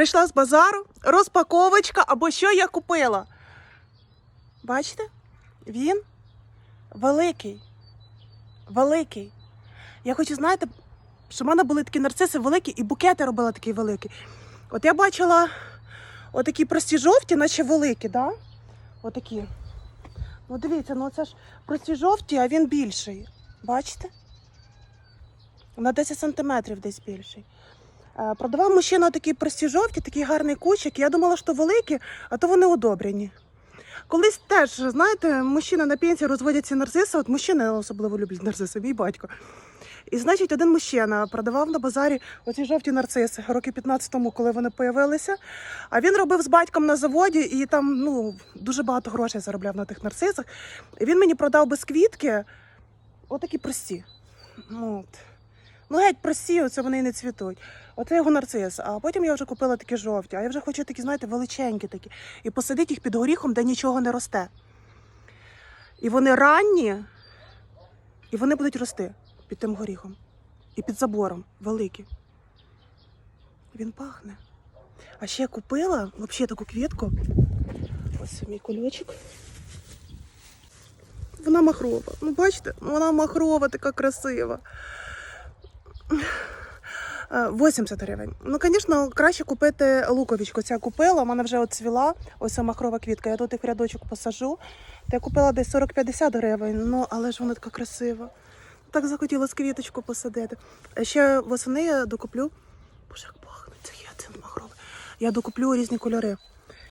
Прийшла з базару, розпаковочка або що я купила. Бачите? Він великий. Великий. Я хочу, знаєте, щоб в мене були такі нарциси великі і букети робила такі великі. От я бачила отакі прості жовті, наче великі, да? Отакі. Ну дивіться, ну це ж прості жовті, а він більший. Бачите? На 10 сантиметрів десь більший. Е, Продавав мужчина такі прості жовті, такий гарний кущик. Я думала, що великі, а то вони одобрені. Колись теж, знаєте, мужчина на пенсії розводять ці нарциси, от мужчини особливо люблять нарциси, мій батько. І значить, один мужчина продавав на базарі оці жовті нарциси років 15 тому, коли вони появилися. А він робив з батьком на заводі і там ну, дуже багато грошей заробляв на тих нарцисах. І він мені продав без квітки отакі прості. Ну, от. Ну геть прості, оце вони і не цвітуть. Оце його нарцис. А потім я вже купила такі жовті, а я вже хочу такі, знаєте, величенькі такі. І посадити їх під горіхом, де нічого не росте. І вони ранні, і вони будуть рости під тим горіхом. І під забором великі. Він пахне. А ще я купила взагалі таку квітку. Ось мій кульочок. Вона махрова. Ну, бачите, вона махрова, така красива. Е, 80 гривень. Ну, звісно, краще купити луковичку. Ця купила, в мене вже от цвіла, ось ця махрова квітка. Я тут їх рядочок посажу. То я купила десь 40-50 гривень, ну але ж вона така красива. Так захотілося квіточку посадити. А Ще восени я докуплю. Боже, як пахне, це махровий. Я докуплю різні кольори.